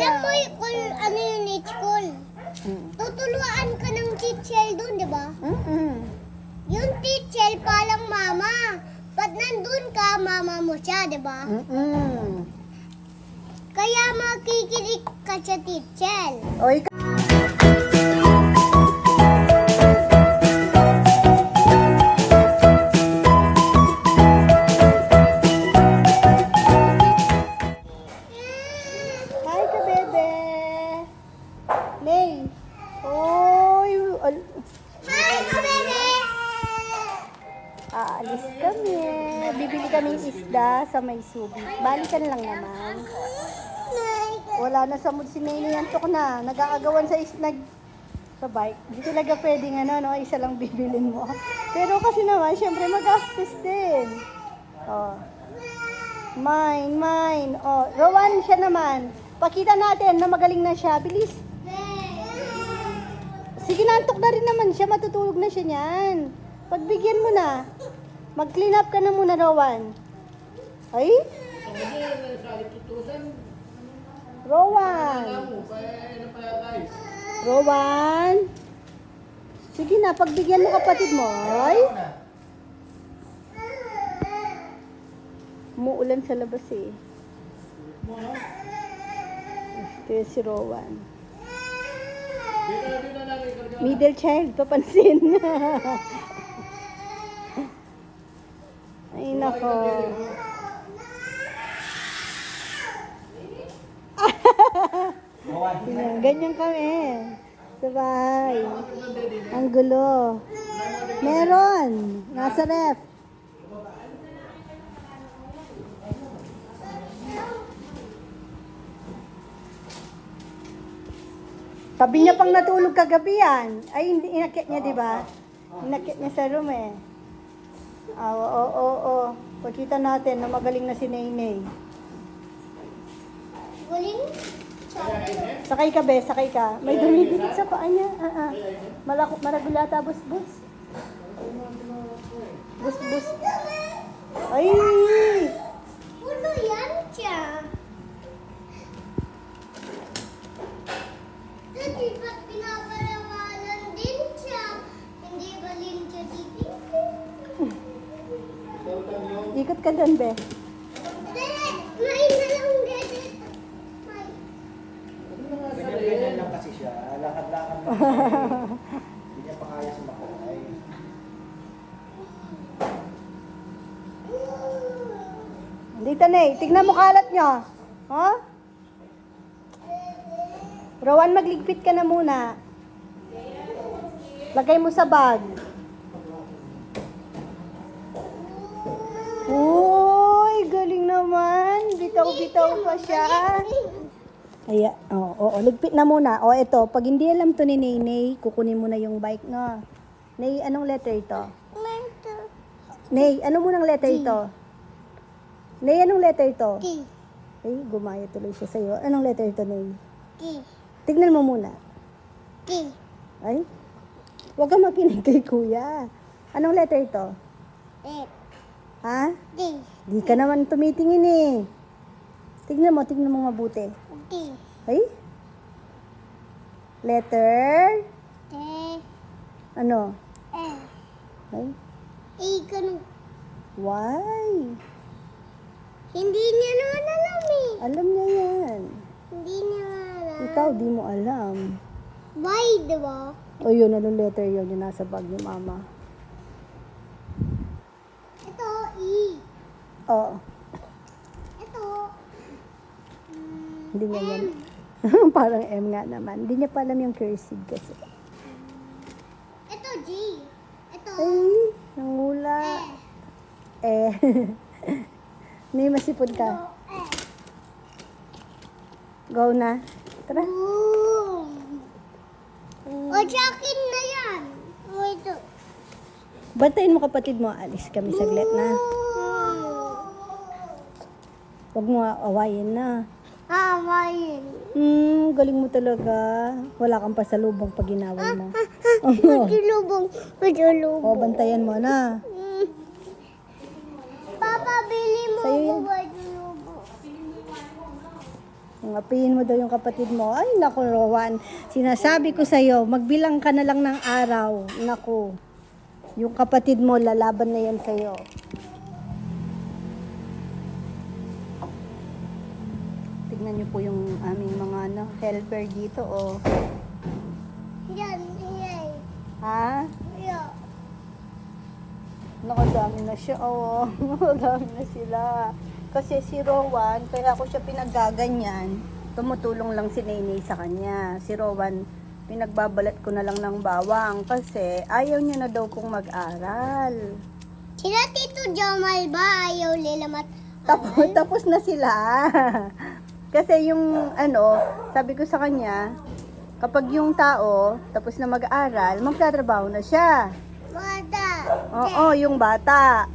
Alam mo y- kung ano yung niche call? Mm. Tutuluan ka ng teacher doon, di ba? Mm-mm. Yung teacher palang mama. Pag nandun ka, mama mo siya, di ba? Mm-mm. Kaya makikinig ka sa teacher. O, ikaw. Subi. Balikan lang naman. Wala na sa mood si Nene, antok na. Nag-aagawan sa is nag sa bike. Hindi talaga pwedeng ano, no, isa lang bibilin mo. Pero kasi naman, syempre magastos din. Oh. Mine, mine. Oh, Rowan siya naman. Pakita natin na magaling na siya. Bilis. Sige, nantok na rin naman siya. Matutulog na siya niyan. Pagbigyan mo na. Mag-clean up ka na muna, Rowan. Ay? Rowan. Rowan. Sige na, pagbigyan mo kapatid mo. Ay? Umuulan sa labas eh. Ito si Rowan. Middle child, papansin. Ay, nako. Ganyan, ganyan kami. Sabay. Ang gulo. Meron. Nasa ref. Tabi niya pang natulog kagabi yan. Ay, hindi inakit niya, di ba? Inakit niya sa room eh. Ah, Oo, oo, oo, oo. Pagkita natin na magaling na si Naynay. Guling? Sakay ka, be, sakay ka. May dumidikit sa paa niya. Ah, ah. Malako, maragulata, bus, bus. Bus, bus. Ay! Puno yan siya. Kasi ba't pinapalawanan din siya? Hindi ba din siya titigil? Ikot ka doon, be. Dede, may na lang dede. May. Ganyan-ganyan lang kasi siya. Lakad-lakad lang. Hindi niya pa kaya sumakay. Dito na eh. Tignan mo kalat nyo. Ha? Rowan, magligpit ka na muna. Lagay mo sa bag. Uy, galing naman. Bitaw-bitaw pa siya. Aya, oo, oo, ligpit na muna. O, ito, pag hindi alam to ni Nene, kukunin mo na yung bike, no? Nay, anong letter ito? Mento. Nay, ano munang letter ito? Nay, anong letter ito? T. Ay, gumaya tuloy siya sa'yo. Anong letter ito, Nay? T. Tignan mo muna. T. Ay, huwag kang makinig kay kuya. Anong letter ito? F. Ha? D. Di ka naman tumitingin eh. Tignan mo, tignan mo mabuti. D. Ay? Letter? T. Ano? F. Ay? E. Ganun. Why? Hindi niya naman alam eh. Alam niya yan. Hindi niya alam. Ikaw, di mo alam. Why, di ba? O yun, anong letter yun? Yung nasa bag ni mama. Ito, E. Oo. Ito. Mm, Hindi niya yan. Parang M nga naman. Hindi niya pa alam yung cursive kasi. ito, G. Ito. Ay, nangula. F. Eh. May masipod Ito, ka. F. Go na. Tara. Boom. O, sa akin na yan. O, ito. Bantayin mo kapatid mo. Alis kami saglit na. Huwag mo awayin na. Ah, mayin. Hmm, galing mo talaga. Wala kang pasalubong pag ginawal mo. Matulubong. O, Matulubong. bantayan mo na. Papa, bili mo Sa'yo yan. Ngapihin mo daw yung kapatid mo. Ay, naku, Rowan. Sinasabi ko sa'yo, magbilang ka na lang ng araw. Naku, yung kapatid mo, lalaban na yan sa'yo. Tignan niyo po yung aming mga ano, helper dito, oh. Yan, yan. Ha? Yan. Nakadami na siya, oo. Nakadami na sila. Kasi si Rowan, kaya ako siya pinagaganyan, tumutulong lang si Nene sa kanya. Si Rowan, pinagbabalat ko na lang ng bawang kasi ayaw niya na daw pong mag-aral. Sila Tito Jamal ba ayaw nila mat... Tapos, tapos na sila. kasi yung ano, sabi ko sa kanya, kapag yung tao tapos na mag-aral, magtatrabaho na siya. Bata. Oo, yung bata.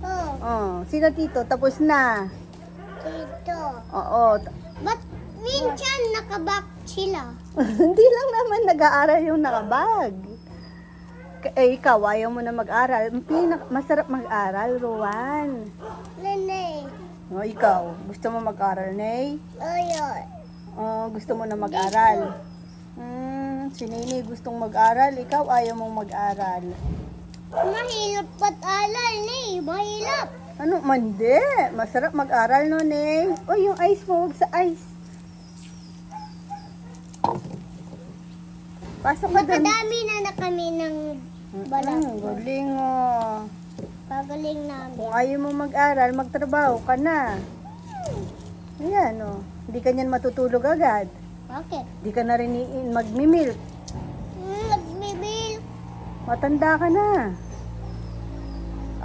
Oh, Oh, sino tito? Tapos na. Tito. Oo. Ba't minsan nakabak sila? Hindi lang naman nag-aaral yung nakabag. Eh, ikaw, ayaw mo na mag-aral. Pinak- masarap mag-aral, Rowan. Nene. O, ikaw, gusto mo mag-aral, Nay? Ayun. Oh, gusto mo na mag-aral. Hmm, si Nene gustong mag-aral, ikaw ayaw mong mag-aral. Mahirap ba't alal, ne? Mahirap. Ano, mandi. Masarap mag-aral, no, Nay? O, yung ice mo, huwag sa ice. Pasok ka doon. Makadami na na kami ng balat. Mm, galing, oh. Pagaling namin. Kung ayaw mo mag-aral, magtrabaho ka na. Ayan, oh. Hindi ka niyan matutulog agad. Bakit? Hindi ka na rin magmimilk. Hmm, nagbibil. Matanda ka na.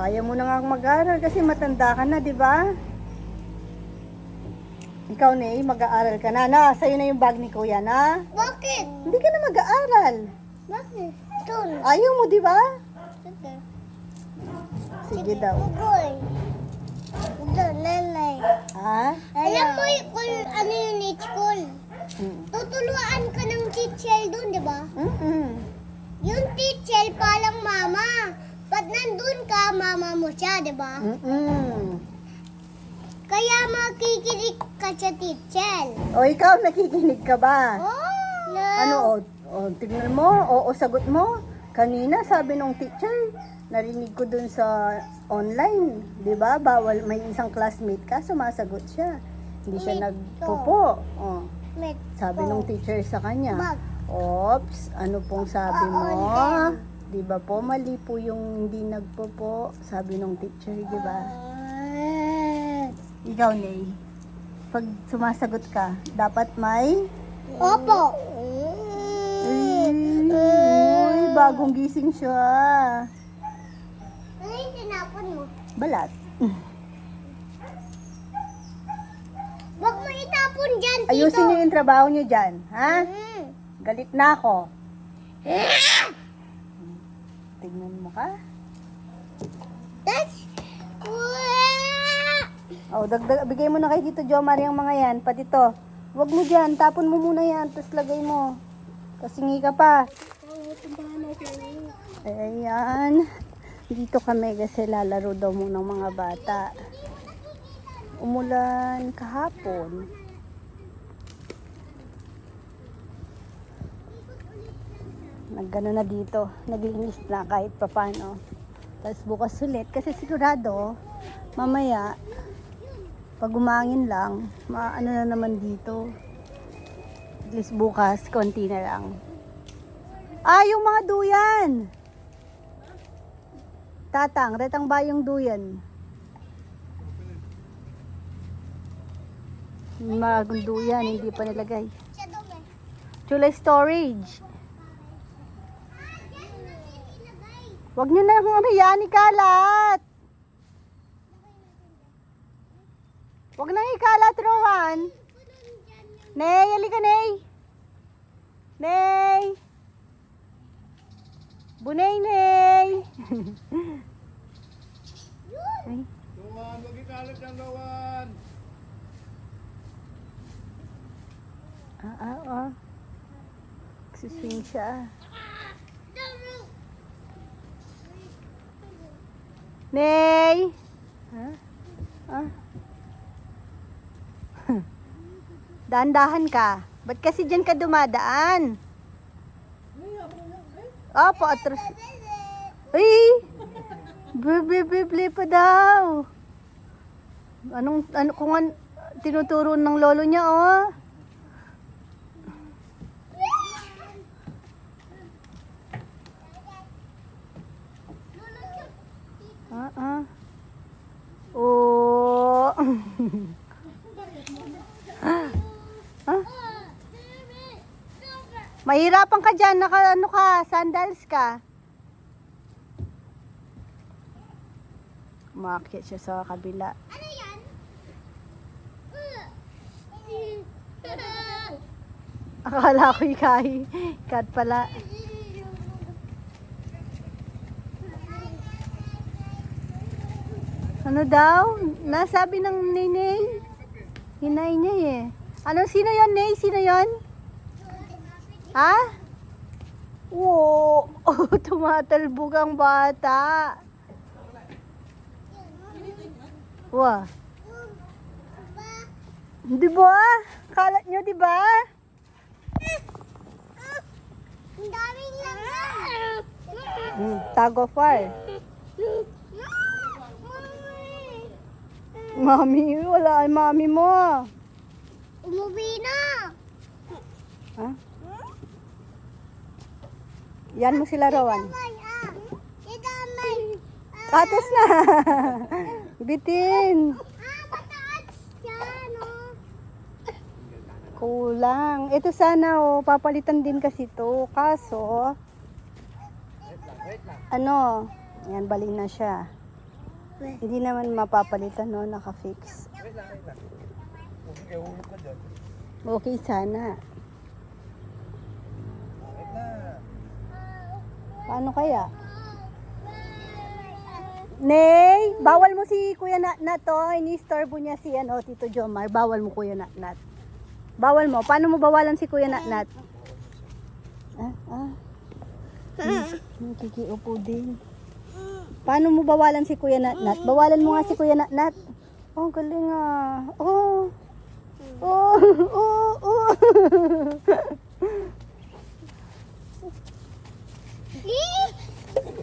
Ayaw mo na nga mag-aral kasi matanda ka na, di ba? Ikaw, Nay, mag-aaral ka na. Na, sa'yo na yung bag ni Kuya, na? Bakit? Hindi ka na mag-aaral. Bakit? Tun. Ayaw mo, di ba? Sige. Daw. Ugoy. Ito, nanay. Ha? Alam mo y- kung ano yung niche school? Mm. Tutuluan ka ng teacher doon, di ba? Mm-mm. Yung teacher palang mama. Ba't nandun ka, mama mo siya, di ba? Mm-mm. Kaya makikinig ka sa teacher. O, ikaw, nakikinig ka ba? Oh! Ano, o, o, tignan mo, o, o, sagot mo. Kanina, sabi nung teacher, narinig ko dun sa online, di ba? Bawal, may isang classmate ka, sumasagot siya. Hindi siya Mito. nagpupo. O, Met. sabi nung teacher sa kanya. Ops, ano pong sabi mo? Oo, Di ba po, mali po yung hindi nagpupo, sabi nung teacher, di ba? Ikaw, Nay, pag sumasagot ka, dapat may Opo. Uy, bagong gising siya. Mo? Balat. Huwag mo itapon dyan, tito. Ayusin niyo yung trabaho niyo dyan, ha? Mm. Galit na ako. Tingnan mo ka. That's... Oh, dagdag, bigay mo na kay Tito Jomar yung mga yan, pati to. Huwag mo dyan, tapon mo muna yan, tapos lagay mo. Kasingi ka pa. Ayan. Dito kami kasi lalaro daw mo ng mga bata. Umulan kahapon. Naggano na dito. Naglinis na kahit papano. Tapos bukas ulit. Kasi sigurado, mamaya, pag umangin lang, maano na naman dito. At least bukas, konti na lang. Ah, yung mga duyan! Tatang, retang ba yung duyan? Mga duyan, hindi pa nilagay. Siya daw eh. Chula storage. Wag nyo na kung ano yan, ikalat. Wag nang ikalat, Rowan. Nay, halika, Nay. Nay. Bunay, Nay. Ay. Gawan, huwag ikalat ng gawan. Ah, ah, ah. Suswing siya. Nay! Ha? Ah? Dahan-dahan ka. Ba't kasi dyan ka dumadaan? Opo, atras. Ay! Bibli pa daw. Anong, ano, kung an, tinuturo ng lolo niya, oh. Ah, ah. Oh. ah. Mahirapan ka dyan, naka ano ka, sandals ka. Umakyat siya sa kabila. Ano yan? Akala ko ikay. Kat pala. Ano daw? Nasabi ng ninay. Hinay niya eh. Ano, sino yon Nay? Sino yon? Ha? Oh, tumatalbog ang bata. Wah. Di ba? Kalat nyo, di ba? Ang daming laman. Hmm, tag of war. Mami, wala ay mami mo. Umuwi na. Ha? Yan mo sila. Idamay. Patos na. Bitin. Kulang. Ito sana oh, papalitan din kasi to. Kaso, ano, yan bali na siya. Hindi naman mapapalitan no, naka-fix. Okay sana. Wait na. Paano kaya? Nay, bawal mo si Kuya Nat Nat to. Ini-storbo niya si ano, Tito Jomar. Bawal mo Kuya Nat Nat. Bawal mo. Paano mo bawalan si Kuya Nat Nat? Ah, ah. Hmm, Nakikiupo din. Paano mo bawalan si Kuya Nat Nat? Bawalan mo nga si Kuya Nat Nat. Oh, galing ah. Oh, oh, oh.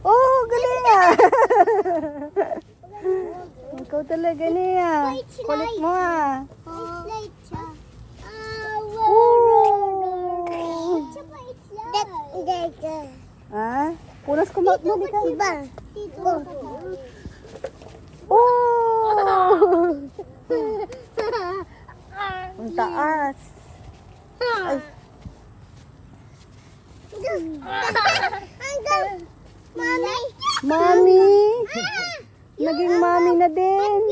oh, galing ah. Ikaw talaga niya. Kulit mo ah. Ah. Ah, punas kumaut mo di ka. Iba. Oh! Ang taas. Ay. Mami. mami. Naging mami na din.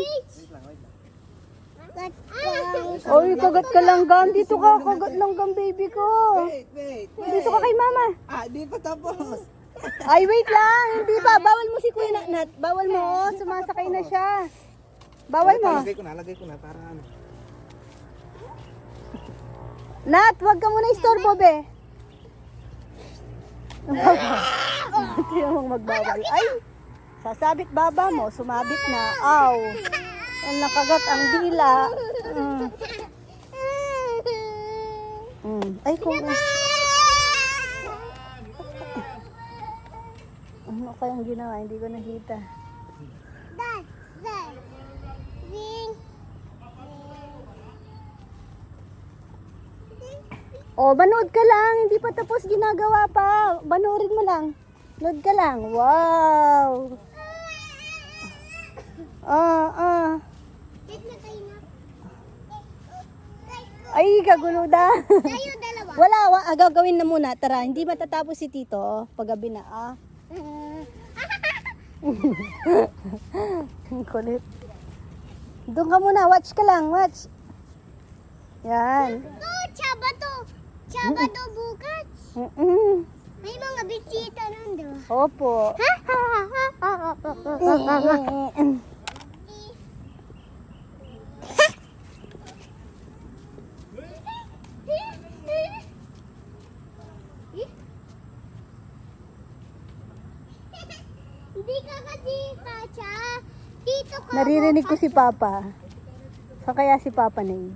Oy, kagat ka lang gam. Dito ka, kagat lang gam, baby ko. Wait, wait, wait. Dito ka kay mama. Ah, di pa tapos. Ay, wait lang. Hindi ba? Bawal mo si Kuya Nat. Bawal mo. oh. Sumasakay na siya. Bawal mo. Lagay ko na, lagay ko na para ano. Nat, wag ka muna istorbo, be. Ito yung magbawal. Ay, sasabit baba mo, sumabit na. Aw, nakagat ang dila. Mm. Mm. Ay, kung... Ano kayang ginawa? Hindi ko nakita. Dad, dad. Ring. Oh, banood ka lang. Hindi pa tapos ginagawa pa. Banoorin mo lang. Load ka lang. Wow. Ah, ah. Na na. Ay, kagulo da. Tayo dalawa. Wala, wa, ah, gagawin na muna. Tara, hindi matatapos si Tito. oh, Paggabi na, ah. Ang Kulit. Doon ka muna, watch ka lang, watch. Yan. Oh, tsaba to. Tsaba to bukas. Mm-mm. May mga bisita nun, di ba? Opo. Hindi kasi pacha. Dito ka. Naririnig ko si Papa. Sa kaya si Papa na yun.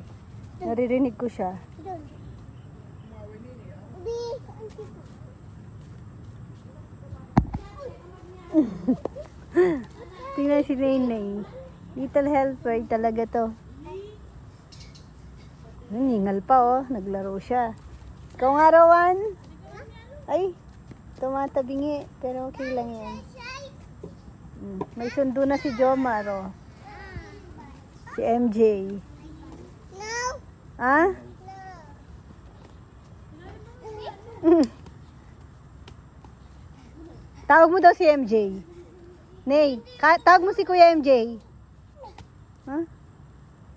Naririnig ko siya. Doon. Tingnan si Nenay. Little helper talaga to. Nangingal pa oh. Naglaro siya. Ikaw nga Rowan? Ay, tumatabingi. Pero okay lang yan. May sundo na si Jomar oh. Si MJ. No. Ha? No. Tawag mo daw si MJ. Nay, tawag mo si Kuya MJ. Ha?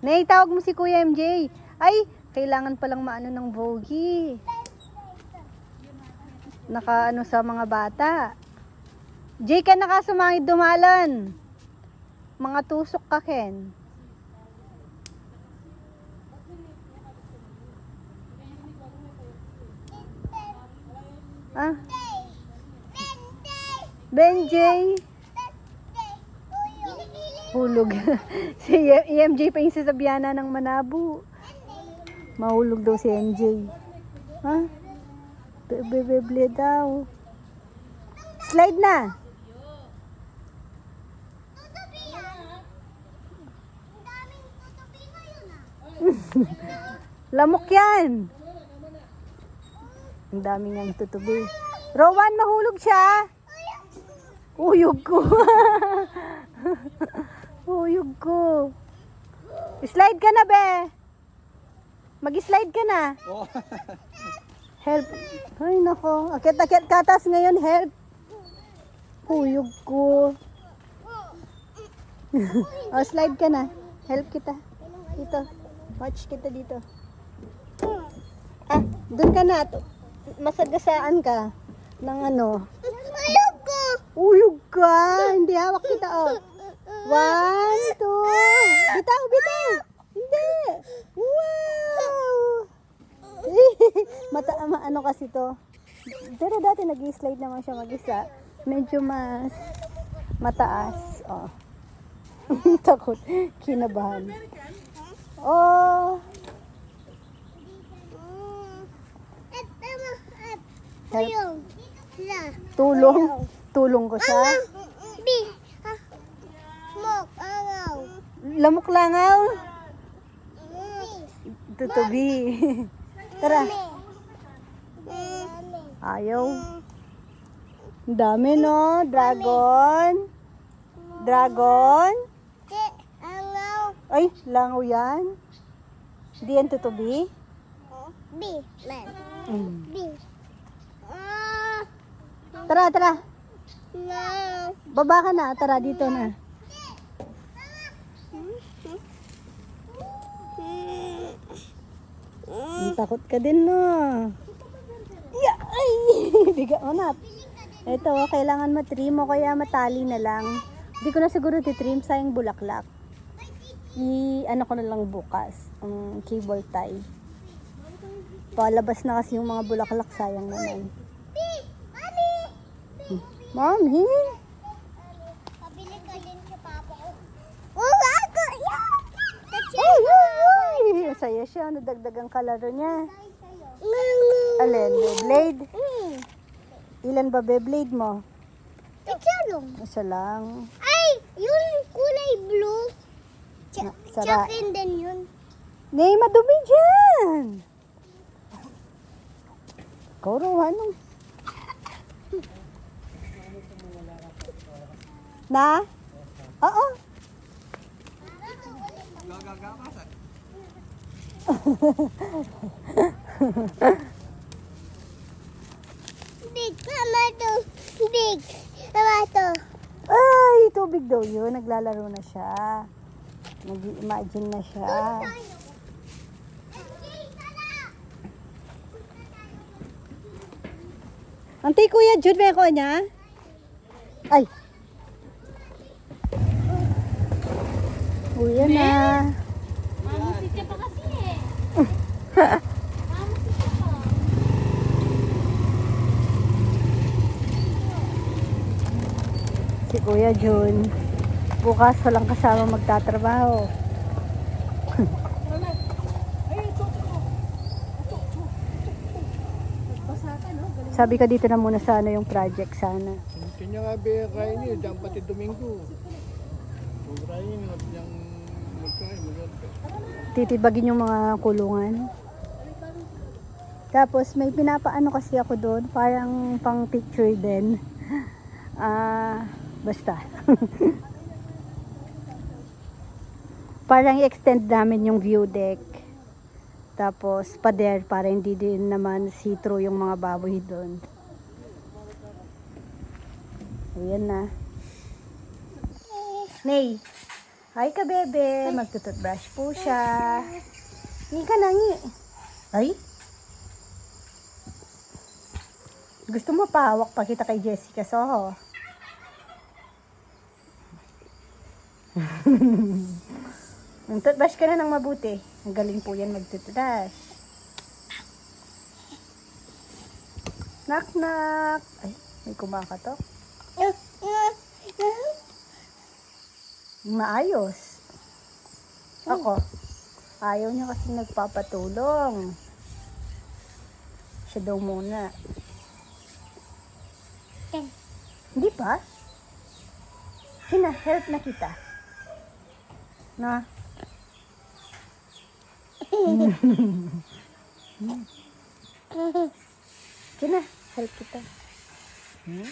Nay, tawag mo si Kuya MJ. Ay, kailangan palang maano ng bogey. Naka ano sa mga bata. Jay ka nakasumangit dumalan. Mga tusok ka, Ken. Ah, Benjay. Hulog. si EMJ pa yung sasabiana ng Manabo. Mahulog daw si MJ. Ha? Bebe daw. Slide na. Tutubi yan. Ang daming tutubi ngayon ah. Lamok yan. Ang dami niyang tutubi. Rowan, mahulog siya. Uyog ko. Uyog ko. Slide ka na, be. Mag-slide ka na. Oh. Help. Ay, nako. Akit-akit katas ngayon, help. Uyog ko. oh, slide ka na. Help kita. Dito. Watch kita dito. Ah, doon ka na. Masagasaan ka ng ano. Ayok ko. Uyog ka. Hindi, hawak kita, oh. One, two. Bitaw, bitaw. Hindi. Wow. Mata, ma, ano kasi to. Pero dati nag-slide naman siya mag-isa. Medyo mas mataas. Oh. Takot. Kinabahan. Oh. Help. Tulong. Tulong ko siya. Lamok langaw. Tutubi. Tara. Ayaw. Dami no. Dragon. Dragon. Ay, langaw yan. Hindi yan tutubi. Bi. Man. Mm. Bi. Ah. Tara, tara. No. Baba ka na. Tara, dito na. Ang takot ka din no. Yeah, ay! Biga mo na. Ito, kailangan matrim o kaya matali na lang. Hindi ko na siguro titrim sayang bulaklak. I, ano ko na lang bukas. Ang cable tie. Palabas na kasi yung mga bulaklak, sayang naman. Mami. Mami! Pabili ka din sa papa ko. Oh, ako. Yeah. Ay, ay, ay! Saya siya, nadagdagang kalaro niya. Alin, Beyblade? Ilan ba Beyblade mo? Pichalong. Isa lang. Ay, yung kulay blue. Sa sara. akin din yun. Nay, madumi dyan! Ikaw, Rowan. Na? Oo. Big, mama to. Big, mama to. Ay, tubig daw yun. Naglalaro na siya. Nag-imagine na siya. Antay kuya, Jude, may ako niya? Ay. Kuya na. Mamusit ka pa kasi eh. Si Kuya Jun. Bukas walang kasama magtatrabaho. Sabi ka dito na muna sa ano yung project sana. Kanya nga be kain niya, dyan pati Domingo. Kung kain, yung magkain, magkain. Titibagin yung mga kulungan. Tapos may pinapaano kasi ako doon, parang pang picture din. Ah, uh, basta. parang i-extend namin yung view deck. Tapos pader para hindi din naman see-through yung mga baboy doon. Ayan na. Nay, hi ka bebe. Magtututbrush po siya. Ngi ka na ngi. Ay? Gusto mo pahawak pa kita kay Jessica Soho? Magtutbrush ka na ng mabuti. Ang galing po yan magtutbrush. Knock knock. Ay, may kumakatok. Maayos. Ako. Ayaw niya kasi nagpapatulong. Siya daw muna. Hindi pa? Hina, help na kita. Na? Kina, help kita. Hmm?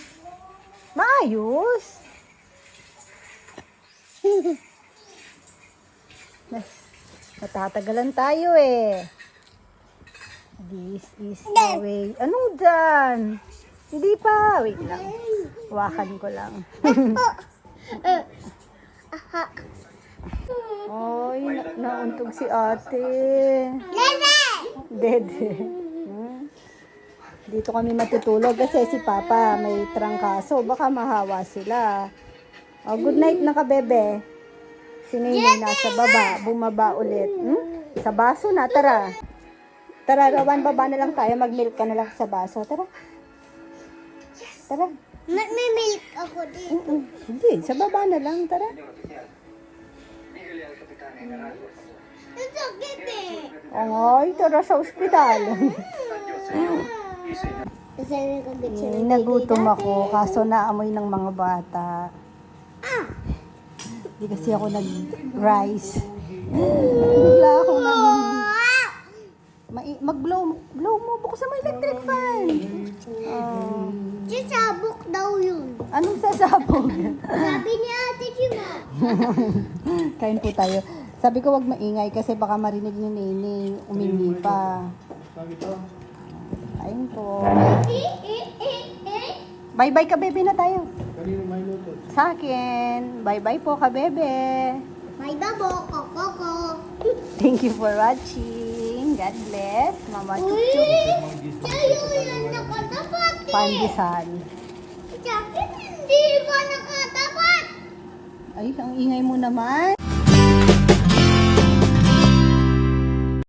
Maayos. Matatagalan tayo eh. This is the way. Ano dyan? Hindi pa. Wait lang. Hawakan ko lang. Ay, na nauntog si ate. Dede. Hmm. Dito kami matutulog kasi si Papa may trangkaso. Baka mahawa sila. Oh, good night na ka, bebe. Si Nene nasa baba. Bumaba ulit. Hmm? Sa baso na. Tara. Tara, Rawan, baba na lang tayo. Mag-milk ka na lang sa baso. Tara. Tara. May, may milk ako dito. Mm-mm. Hindi, sa baba na lang. Tara. Ito, gete. Ay, tara sa ospital. Gete. Eh, nagutom ako, kaso naamoy ng mga bata. Hindi kasi ako nag-rice. Wala akong naminig. Mai- mag-blow, blow mo, buksan mo electric fan. Oh. Sasabok daw yun. anong sasabog? Sabi ni Ate. Kain po tayo. Sabi ko wag maingay kasi baka marinig ni Nene, umingi pa. Kain po. Bye-bye ka, bebe na tayo. Sa akin. Bye-bye po ka, bebe. May babo, koko. Thank you for watching. God bless. Mama! Chuchu. Eh. Pandesal. Sa akin hindi pa nakatapat. Ay, ang ingay mo naman.